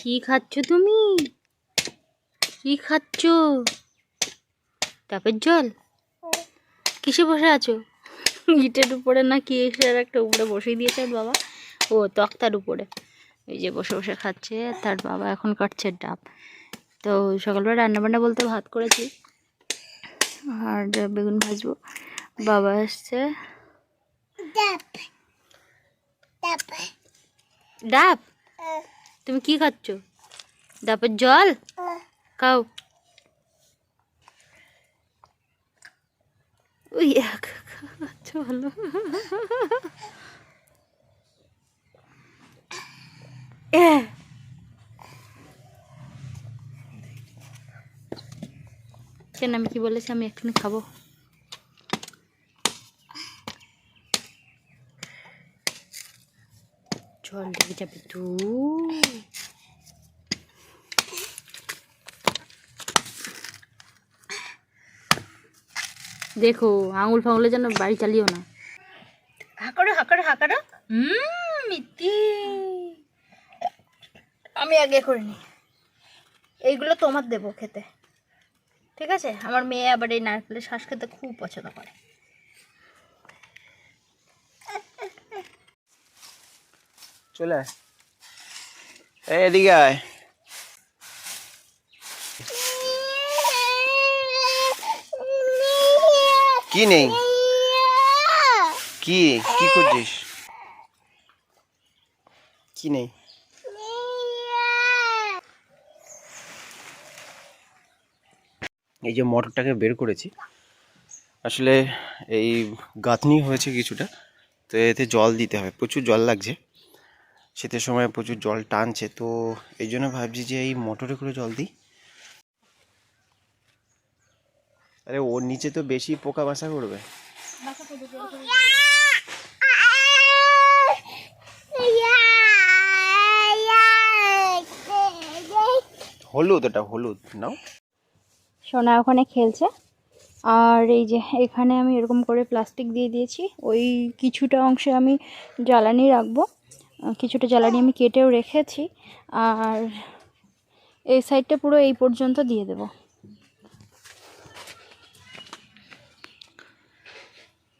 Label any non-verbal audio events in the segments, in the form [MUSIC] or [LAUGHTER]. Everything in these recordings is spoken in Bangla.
কি খাচ্ছ তুমি? কি খাচ্ছ? টাপের জল? কিসে বসে আছো? ইটের উপরে না কি এসে একটা উপরে বসিয়ে দিয়েছে বাবা। ও তক্তার উপরে। এই যে বসে বসে খাচ্ছে তার বাবা এখন কাটছে ডাব। তো সকালবেলা রান্নাবান্না বলতে ভাত করেছি। আর বেগুন ভাজবো। বাবা এসছে। ডাব। তুমি কি খাচ্ছ? ডাবের জল? খাও। ওই এক চলো এ। কেন আমি কি বলেছি, আমি এক্ষুনি খাব। জল লেগে যাবে। তো দেখো, আঙুল ফাঙুলে যেন বাড়ি চালিও না। হাঁকারো হাঁকারো হাঁকারো মিথ্যি আমি আগে করে নিই। এইগুলো তোমার দেবো খেতে। ঠিক আছে? আমার মেয়ে আবার এই নারকেলের শ্বাস খেতে খুব পছন্দ করে। চলে আয়। এদিকে আয়। কি নেই? কি? কি করছিস কি নেই? এই যে মটরটাকে বের করেছি। আসলে এই গাঁথনি হয়েছে কিছুটা, তো এতে জল দিতে হবে। প্রচুর জল লাগছে। শীতের সময় প্রচুর জল টানছে, তো এই জন্য ভাবছি যে এই মোটরে করে জল দিই। আরে ওর নিচে তো বেশি পোকা বাসা করবে। হলুদ, এটা হলুদ, নাও। সোনা ওখানে খেলছে। আর এই যে এখানে আমি এরকম করে প্লাস্টিক দিয়ে দিয়েছি, ওই কিছুটা অংশে আমি জ্বালানি রাখব। কিছুটা জ্বালানি আমি কেটেও রেখেছি, আর এই সাইডটা পুরো এই পর্যন্ত দিয়ে দেব।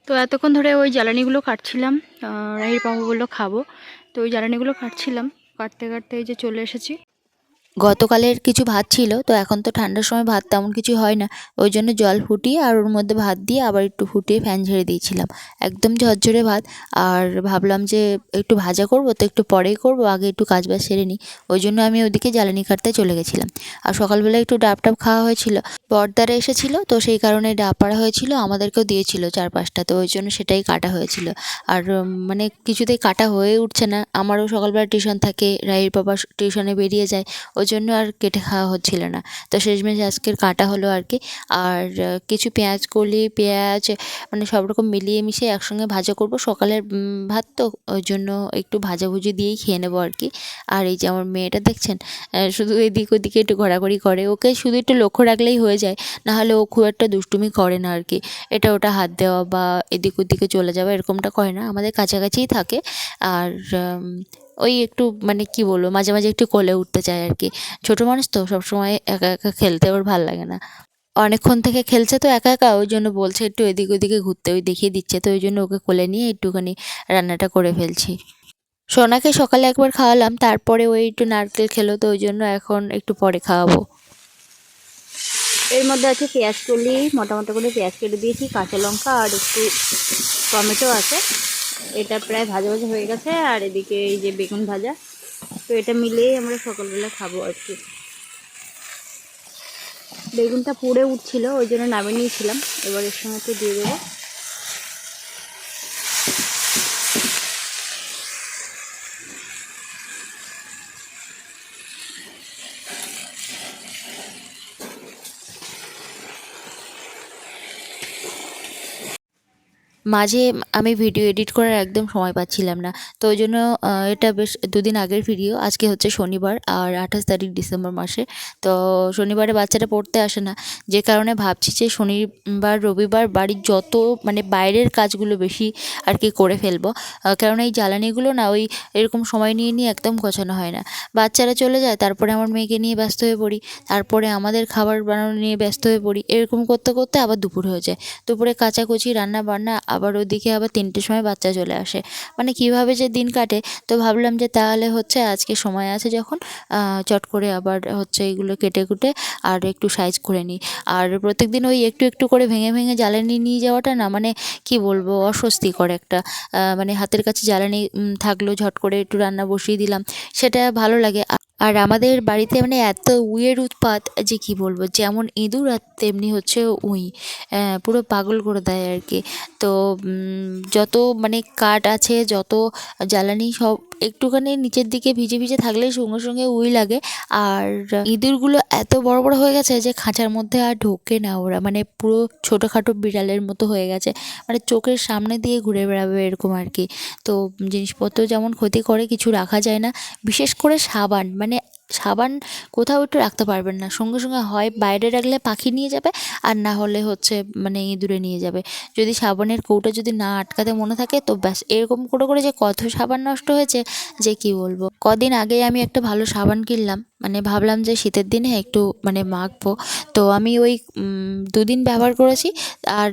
তো এতক্ষণ ধরে ওই জ্বালানিগুলো কাটছিলাম রাহির পাবো বলল খাব। তো ওই জ্বালানিগুলো কাটছিলাম, কাটতে কাটতে এই যে চলে এসেছি। গতকালের কিছু ভাত ছিল, তো এখন তো ঠান্ডার সময় ভাত তেমন কিছু হয় না। ওই জন্য জল ফুটিয়ে আর ওর মধ্যে ভাত দিয়ে আবার একটু ফুটিয়ে ফ্যান ঝেড়ে দিয়েছিলাম। একদম ঝরঝরে ভাত। আর ভাবলাম যে একটু ভাজা করব, তো একটু পরেই করব, আগে একটু কাজ বাজ সেরে নিই। ওই জন্য আমি ওদিকে জ্বালানি কাটতে চলে গেছিলাম। আর সকালবেলা একটু ডাব টাব খাওয়া হয়েছিল। বর্দারে এসেছিল, তো সেই কারণে ডাব পাড়া হয়েছিল, আমাদেরকেও দিয়েছিল চার পাঁচটা তো ওই জন্য সেটাই কাটা হয়েছিল। আর মানে কিছুতেই কাটা হয়ে উঠছে না। আমারও সকালবেলা টিউশন থাকে, রায়ের বাবা টিউশনে বেরিয়ে যায়। ওই জন্য আর কেটে খাওয়া হচ্ছিল না। তো শেষমেশ আজকের কাটা হলো আর কি। আর কিছু পেঁয়াজ, কলি, পেঁয়াজ মানে সব রকম মিলিয়ে মিশিয়ে একসঙ্গে ভাজা করব। সকালের ভাত তো ওই জন্য একটু ভাজাভুজি দিয়েই খেয়ে নেব আর কি। আর এই যে আমার মেয়েটা দেখছেন শুধু এদিক ওদিকে একটু ঘোরাঘুরি করে। ওকে শুধু একটু লক্ষ্য রাখলেই হয়ে যায়, নাহলে ও খুব একটা দুষ্টুমি করে না আর কি। এটা ওটা হাত দেওয়া বা এদিক ওদিকে চলে যাওয়া এরকমটা করে না। আমাদের কাছাকাছিই থাকে। আর ওই একটু মানে কি বলব, মাঝে মাঝে একটু কোলে উঠতে চায় আর কি ছোটো মানুষ তো সবসময় একা একা খেলতে ওর ভালো লাগে না। অনেকক্ষণ থেকে খেলছে তো একা একা, ওই জন্য বলছে একটু এদিক ওদিকে ঘুরতে, ওই দেখিয়ে দিচ্ছে তো, ওই জন্য ওকে কোলে নিয়ে একটুখানি রান্নাটা করে ফেলছি। সোনাকে সকালে একবার খাওয়ালাম, তারপরে ওই একটু নারকেল খেলো তো, ওই জন্য এখন একটু পরে খাওয়াবো। এর মধ্যে আছে পেঁয়াজ কলি মোটা মোটা করে পেঁয়াজ কেটে দিয়েছি, কাঁচা লঙ্কা আর একটু টমেটো আছে। এটা প্রায় ভাজা ভাজা হয়ে গেছে, আর এদিকে এই যে বেগুন ভাজা। তো এটা মিলেই আমরা সকালবেলা খাব আর কি। বেগুনটা পুড়ে উঠছিল, ওই জন্য নামিয়ে নিয়েছিলাম। এবার এর সঙ্গে তো দিয়ে দেবো। মাঝে আমি ভিডিও এডিট করার একদম সময় পাচ্ছিলাম না। তো ওই জন্য এটা বেশ দুদিন আগের ভিডিও আজকে হচ্ছে শনিবার আর আঠাশ তারিখ ডিসেম্বর মাসে। তো শনিবারে বাচ্চাটা পড়তে আসে না, যে কারণে ভাবছি যে শনিবার, রবিবার বাড়ির যত মানে বাইরের কাজগুলো বেশি আর কি করে ফেলব। কারণ এই জ্বালানিগুলো না ওই এরকম সময় নিয়ে নিয়ে একদম গোছানো হয় না। বাচ্চারা চলে যায়, তারপরে আমার মেয়েকে নিয়ে ব্যস্ত হয়ে পড়ি, তারপরে আমাদের খাবার বানানো নিয়ে ব্যস্ত হয়ে পড়ি। এরকম করতে করতে আবার দুপুর হয়ে যায়। দুপুরে কাচাকুচি রান্না বান্না আবার ওদিকে আবার তিনটের সময় বাচ্চা চলে আসে। মানে কীভাবে যে দিন কাটে, তো ভাবলাম যে তাহলে হচ্ছে আজকে সময় আছে যখন চট করে আবার হচ্ছে এগুলো কেটে কুটে আর একটু সাইজ করে নিই। আর প্রত্যেকদিন ওই একটু একটু করে ভেঙে ভেঙে জ্বালানি নিয়ে যাওয়াটা না মানে কি বলব, অস্বস্তিকর একটা মানে হাতের কাছে জ্বালানি থাকল ঝট করে একটু রান্না বসিয়ে দিলাম, সেটা ভালো লাগে। আর আমাদের বাড়িতে মানে এত উইয়ের উৎপাত যে কি বলব, যেমন ইঁদুর আর তেমনি হচ্ছে উই পুরো পাগল করে দেয় আর কি। তো যত মানে কাঠ আছে, যত জ্বালানি সব একটুখানি নিচের দিকে ভিজে ভিজে থাকলে সঙ্গে সঙ্গে উই লাগে। আর ইঁদুরগুলো এত বড় বড় হয়ে গেছে যে খাঁচার মধ্যে আর ঢোকে না ওরা মানে পুরো ছোটোখাটো বিড়ালের মতো হয়ে গেছে। মানে চোখের সামনে দিয়ে ঘুরে বেড়াবে এরকম আর কি। তো, জিনিসপত্র যেমন ক্ষতি করে, কিছু রাখা যায় না। বিশেষ করে সাবান মানে সাবান কোথাও একটু রাখতে পারবেন না। সঙ্গে সঙ্গে হয় বাইরে রাখলে পাখি নিয়ে যাবে আর না হলে হচ্ছে মানে ইঁদুরে নিয়ে যাবে। যদি সাবানের কৌটা যদি না আটকাতে মনে থাকে তো ব্যাস এরকম করে করে যে কত সাবান নষ্ট হয়েছে যে কি বলব? কদিন আগে আমি একটা ভালো সাবান কিনলাম। মানে ভাবলাম যে শীতের দিনে একটু মানে মাখবো। তো আমি ওই দুদিন ব্যবহার করেছি। আর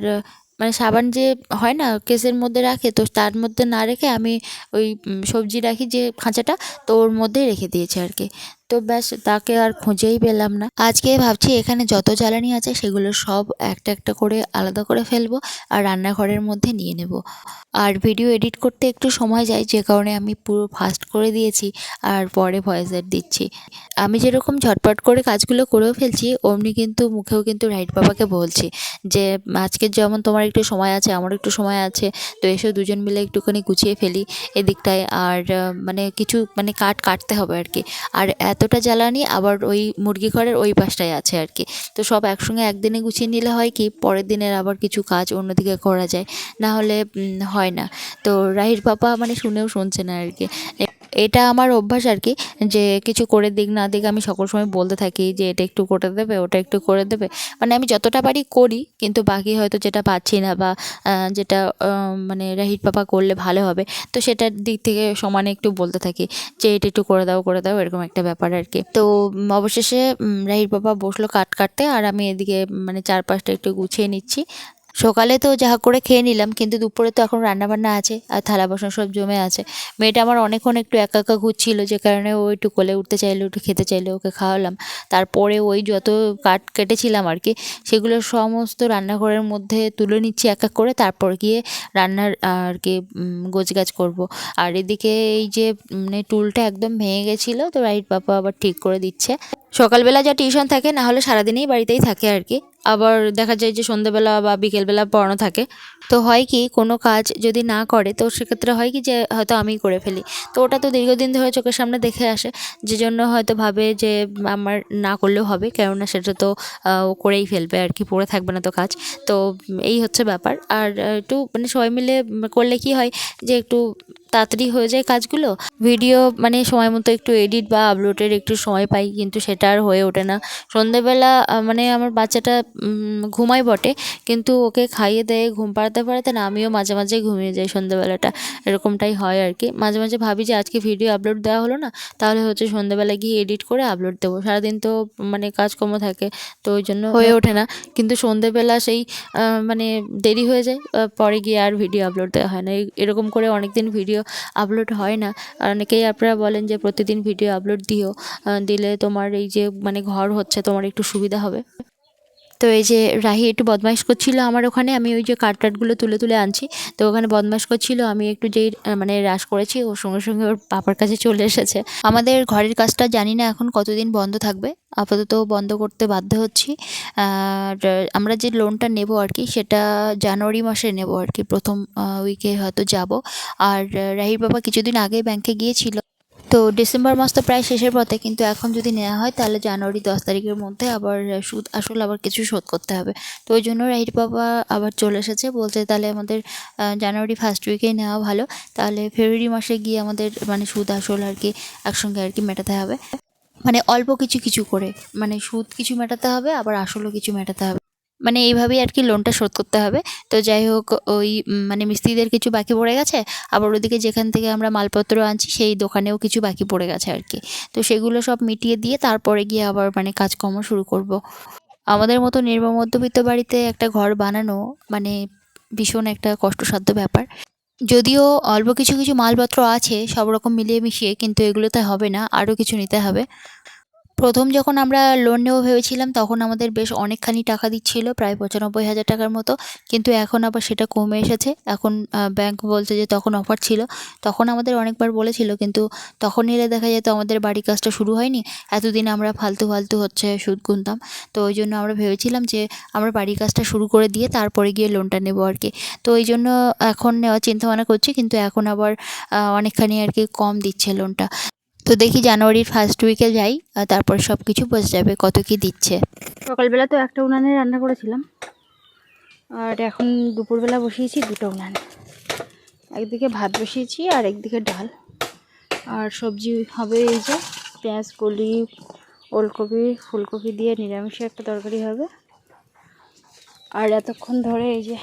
মানে সাবান যে হয় না, কেসের মধ্যে রাখে, তো তার মধ্যে না রেখে আমি ওই সবজি রাখি যে খাঁচাটা, তো ওর মধ্যেই রেখে দিয়েছি আর কি তো ব্যাস, তাকে আর খুঁজেই পেলাম না। আজকে ভাবছি এখানে যত জ্বালানি আছে সেগুলো সব একটা একটা করে আলাদা করে ফেলব আর রান্নাঘরের মধ্যে নিয়ে নেব। আর ভিডিও এডিট করতে একটু সময় যায়, যে কারণে আমি পুরো ফাস্ট করে দিয়েছি আর পরে ভয়েসের দিচ্ছি। আমি যেরকম ঝটপট করে কাজগুলো করেও ফেলছি, অমনি কিন্তু মুখেও কিন্তু রাইট বাবাকে বলছি যে, আজকে যেমন তোমার একটু সময় আছে আমার একটু সময় আছে, তো এসে দুজন মিলে একটুখানি গুছিয়ে ফেলি এদিকটায়। আর মানে কিছু মানে কাঠ কাটতে হবে আর কি আর এতটা জ্বালানি আবার ওই মুরগি ঘরের ওই পাশটায় আছে আর কি তো সব একসঙ্গে একদিনে গুছিয়ে নিলে হয় কি, পরের দিনের আবার কিছু কাজ অন্যদিকে করা যায়। না হলে হয় না। তো রাহির পাপা মানে শুনেও শুনছে না আর কি এটা আমার অভ্যাস আর কি, যে কিছু করে দিক না দিক আমি সকল সময় বলতে থাকি যে এটা একটু করে দেবে, ওটা একটু করে দেবে। মানে আমি যতটা পারি করি, কিন্তু বাকি হয়তো যেটা পাচ্ছি না বা যেটা মানে রাহির পাপা করলে ভালো হবে, তো সেটার দিক থেকে সমানে একটু বলতে থাকি যে এটা একটু করে দাও করে দাও, এরকম একটা ব্যাপার আর কি। তো অবশেষে রাহির বাবা বসল কাট কাটতে, আর আমি এদিকে মানে চারপাশটা একটু গুছিয়ে নিচ্ছি। সকালে তো যা করে খেয়ে নিলাম, কিন্তু দুপুরে তো এখন রান্নাবান্না আছে আর থালা বাসন সব জমে আছে। মেয়েটা আমার অনেকক্ষণ একটু একা একা ঘুরছিল, যে কারণে ও একটু কোলে উঠতে চাইলো, একটু খেতে চাইলো, ওকে খাওয়ালাম। তারপরে ওই যত কাট কেটেছিলাম আর কি, সেগুলো সমস্ত রান্নাঘরের মধ্যে তুলে নিচ্ছি এক এক করে, তারপর গিয়ে রান্নার আর কি গোছ গাছ করব। আর এদিকে এই যে মানে টুলটা একদম ভেঙে গেছিল, তো রাইট পাপা আবার ঠিক করে দিচ্ছে। সকালবেলা যা টিউশন থাকে, না হলে সারাদিনেই বাড়িতেই থাকে আর কি। আবার দেখা যায় যে সন্ধ্যেবেলা বা বিকেলবেলা পড়ানো থাকে। তো হয় কি, কোনো কাজ যদি না করে, তো সেক্ষেত্রে হয় কি যে হয়তো আমিই করে ফেলি। তো ওটা তো দীর্ঘদিন ধরে চোখের সামনে দেখে আসে, যে জন্য হয়তো ভাবে যে আমার না করলেও হবে, কেননা সেটা তো ও করেই ফেলবে আর কি, পড়ে থাকবে না তো কাজ। তো এই হচ্ছে ব্যাপার। আর একটু মানে সবাই মিলে করলে কি হয় যে একটু তাড়াতাড়ি হয়ে যায় কাজগুলো। ভিডিও মানে সময় মতো একটু এডিট বা আপলোডের একটু সময় পাই, কিন্তু সেটা আর হয়ে ওঠে না। সন্ধেবেলা মানে আমার বাচ্চাটা ঘুমায় বটে কিন্তু ওকে খাইয়ে দেয়ে ঘুম পাড়াতে পাড়াতে না আমিও মাঝে মাঝে ঘুমিয়ে যাই সন্ধেবেলাটা এরকমটাই হয় আর কি। মাঝে মাঝে ভাবি যে আজকে ভিডিও আপলোড দেওয়া হলো না তাহলে হচ্ছে সন্ধেবেলা গিয়ে এডিট করে আপলোড দেবো। সারাদিন তো মানে কাজকর্ম থাকে তো ওই জন্য হয়ে ওঠে না। কিন্তু সন্ধেবেলা সেই মানে দেরি হয়ে যায় পরে গিয়ে আর ভিডিও আপলোড দেওয়া হয় না। এই- এরকম করে অনেক দিন ভিডিও আপলোড হয় না। আর অনেকেই আপনারা বলেন যে প্রতিদিন ভিডিও আপলোড দিও দিলে তোমার এই যে মানে ঘর হচ্ছে তোমার একটু সুবিধা হবে। তো এই যে রাহি একটু বদমাইশ করছিল আমার ওখানে, আমি ওই যে কাঠ টাটগুলো তুলে তুলে আনছি। তো ওখানে বদমাইশ করছিল, আমি একটু যেই মানে রাস করেছি ওর সঙ্গে সঙ্গে ওর পাপার কাছে চলে এসেছে। আমাদের ঘরের কাজটা জানি না এখন কতদিন বন্ধ থাকবে, আপাতত বন্ধ করতে বাধ্য হচ্ছি। আর আমরা যে লোনটা নেব আর কি, সেটা জানুয়ারি মাসে নেব আর কি, প্রথম উইকে হয়তো যাব। আর রাহির বাবা কিছুদিন আগে ব্যাংকে গিয়েছিল। তো ডিসেম্বর মাস তো প্রায় শেষের পথে, কিন্তু এখন যদি নেওয়া হয় তাহলে জানুয়ারি দশ তারিখের মধ্যে আবার সুদ, আসলে আবার কিছু শোধ করতে হবে। তো ওই জন্য রাহির বাবা আবার চলে এসেছে, বলছে তাহলে আমাদের জানুয়ারি ফার্স্ট উইকেই নেওয়া ভালো। তাহলে ফেব্রুয়ারি মাসে গিয়ে আমাদের মানে সুদ, আসল আর কি, একসঙ্গে আর কি মেটাতে হবে। মানে অল্প কিছু কিছু করে মানে সুদ কিছু মেটাতে হবে, আবার আসলও কিছু মেটাতে হবে। মানে এইভাবেই আর কি লোনটা শোধ করতে হবে। তো যাই হোক, ওই মানে মিস্ত্রিদের কিছু বাকি পড়ে গেছে। আবার ওদিকে যেখান থেকে আমরা মালপত্র আনছি, সেই দোকানেও কিছু বাকি পড়ে গেছে আর কি তো সেগুলো সব মিটিয়ে দিয়ে তারপরে গিয়ে আবার মানে কাজকর্ম শুরু করব। আমাদের মতো নিম্ন মধ্যবিত্ত বাড়িতে একটা ঘর বানানো মানে ভীষণ একটা কষ্টসাধ্য ব্যাপার। যদিও অল্প কিছু কিছু মালপত্র আছে, সব রকম মিলিয়ে মিশিয়ে, কিন্তু এগুলোতে হবে না, আরও কিছু নিতে হবে। প্রথম যখন আমরা লোন নেব ভেবেছিলাম, তখন আমাদের বেশ অনেকখানি টাকা দিচ্ছিল, প্রায় পঁচানব্বই হাজার টাকার মতো। কিন্তু এখন আবার সেটা কমে এসেছে। এখন ব্যাংক বলছে যে তখন অফার ছিল। তখন আমাদের অনেকবার বলেছিল, কিন্তু তখন এলে দেখা যেত আমাদের বাড়ি কাজটা শুরু হয়নি। এতদিন আমরা ফালতু ফালতু হচ্ছে সুদ গুনতাম। তো ওই জন্য আমরা ভেবেছিলাম যে আমরা বাড়ির কাজটা শুরু করে দিয়ে তারপরে গিয়ে লোনটা নেব আর কি তো ওই জন্য এখন নেওয়ার চিন্তা ভাবনা করছি, কিন্তু এখন আবার অনেকখানি আর কি কম দিচ্ছে লোনটা তো দেখি জানুয়ারির ফার্স্ট উইকে যাই, আর তারপর সব কিছু বোঝা যাবে কত কি দিচ্ছে। সকালবেলা তো একটা উনানে রান্না করেছিলাম, আর এখন দুপুরবেলা বসিয়েছি দুটো উনান। একদিকে ভাত বসিয়েছি আর একদিকে ডাল। আর সবজি হবে এই যে পেঁয়াজ, কলি, ওলকপি, ফুলকপি দিয়ে নিরামিষে একটা তরকারি হবে। আর এতক্ষণ ধরে এই যে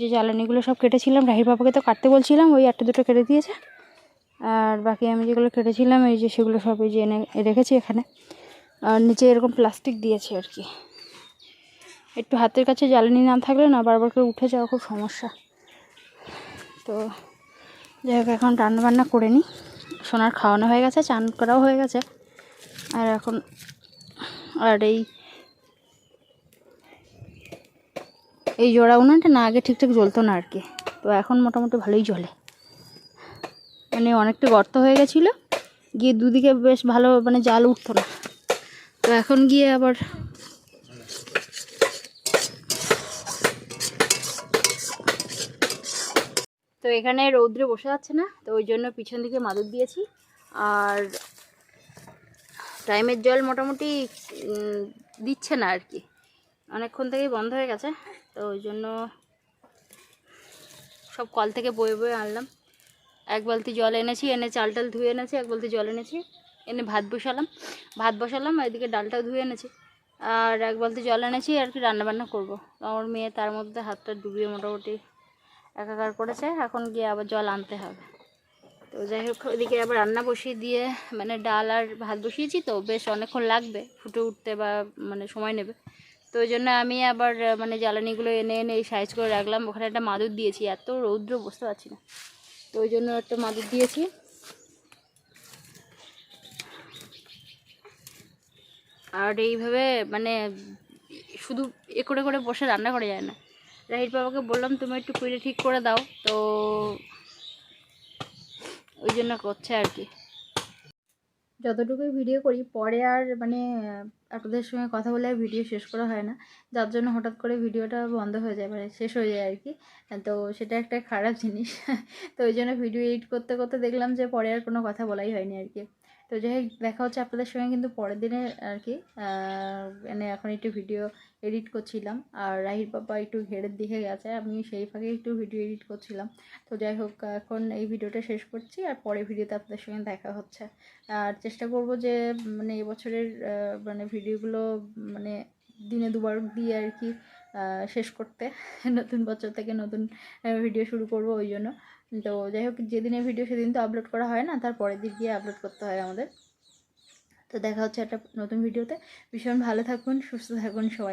যে জ্বালানিগুলো সব কেটেছিলাম, রাহির বাবাকে তো কাটতে বলছিলাম, ওই একটা দুটো কেটে দিয়েছে। আর বাকি আমি যেগুলো কেটেছিলাম, এই যে সেগুলো সব এই যে এনে রেখেছি এখানে। আর নিচে এরকম প্লাস্টিক দিয়েছে আর কি। একটু হাতের কাছে জ্বালানি না থাকলে না বারবার করে উঠে যাওয়া খুব সমস্যা। তো যাই হোক, এখন রান্না বান্না করে নিই। সোনার খাওয়ানো হয়ে গেছে, চান করাও হয়ে গেছে। আর এখন, আর এই এই জোড়া উনানটা না আগে ঠিকঠাক জ্বলতো না আর কি। তো এখন মোটামুটি ভালোই জ্বলে। মানে অনেকটা গর্ত হয়ে গেছিল। গিয়ে দুদিকে বেশ ভালো মানে জাল উঠতো না। তো এখন গিয়ে আবার তো এখানে রৌদ্রে বসে যাচ্ছে না, তো ওই জন্য পিছন দিকে মাদুর দিয়েছি। আর টাইমের জল মোটামুটি দিচ্ছে না আর কি। অনেকক্ষণ থেকেই বন্ধ হয়ে গেছে, তো ওই জন্য সব কল থেকে বয়ে বয়ে আনলাম। এক বালতি জল এনেছি, এনে চাল টাল ধুয়ে এনেছি, এক বালতি জল এনেছি, এনে ভাত বসালাম। ভাত বসালাম, এদিকে ডালটাও ধুয়ে এনেছি। আর এক বালতি জল এনেছি, আর কি রান্নাবান্না করব। আমার মেয়ে তার মধ্যে হাতটা ডুবিয়ে মোটামুটি একাকার করেছে, এখন গিয়ে আবার জল আনতে হবে। তো যাই হোক ওইদিকে আবার রান্না বসিয়ে দিয়ে মানে ডাল আর ভাত বসিয়েছি তো, বেশ অনেকক্ষণ লাগবে, ফুটে উঠতে বা মানে সময় নেবে। তো ওই জন্য আমি আবার মানে জ্বালানিগুলো এনে এনে এই সাইজ করে রাখলাম। ওখানে একটা মাদুর দিয়েছি, এত রৌদ্র বসতে পারছি না। তো ওই জন্য একটা মাদুর দিয়েছি। আর এইভাবে মানে শুধু এ করে করে বসে রান্না করা যায় না। রাহির বাবাকে বললাম, তুমি একটু কুইলে ঠিক করে দাও। তো ওই জন্য করছে আর কি। যতটুকুই ভিডিও করি, পরে আর মানে আপনাদের সঙ্গে কথা বলে আর ভিডিও শেষ করা হয় না। যার জন্য হঠাৎ করে ভিডিওটা বন্ধ হয়ে যায় মানে শেষ হয়ে যায় আর কি। তো সেটা একটা খারাপ জিনিস। তো ওই জন্য ভিডিও এডিট করতে করতে দেখলাম যে, পরে আর কোনো কথা বলাই হয়নি আর কি। তো যাই দেখা হচ্ছে আপনাদের সঙ্গে কিন্তু পরের দিনে আর কি। মানে এখন একটু ভিডিও এডিট করছিলাম। আর রাহির বাবা একটু ঘেরের দিকে গেছে, আমি সেই ফাঁকে একটু ভিডিও এডিট করছিলাম। তো যাই হোক, এখন এই ভিডিওটা শেষ করছি আর পরে ভিডিওতে আপনাদের সঙ্গে দেখা হচ্ছে। আর চেষ্টা করব যে মানে এবছরের মানে ভিডিওগুলো মানে দিনে দুবার দিয়ে আর কি শেষ করতে। [LAUGHS] নতুন বছর থেকে নতুন ভিডিও শুরু করব ওই জন্য। তো যাই হোক যেদিনে ভিডিও সেদিন তো আপলোড করা হয় না, তার পরের দিন গিয়ে আপলোড করতে হয় আমাদের। তো দেখা হচ্ছে একটা নতুন ভিডিওতে ভীষণ ভালো থাকুন, সুস্থ থাকুন সবাই।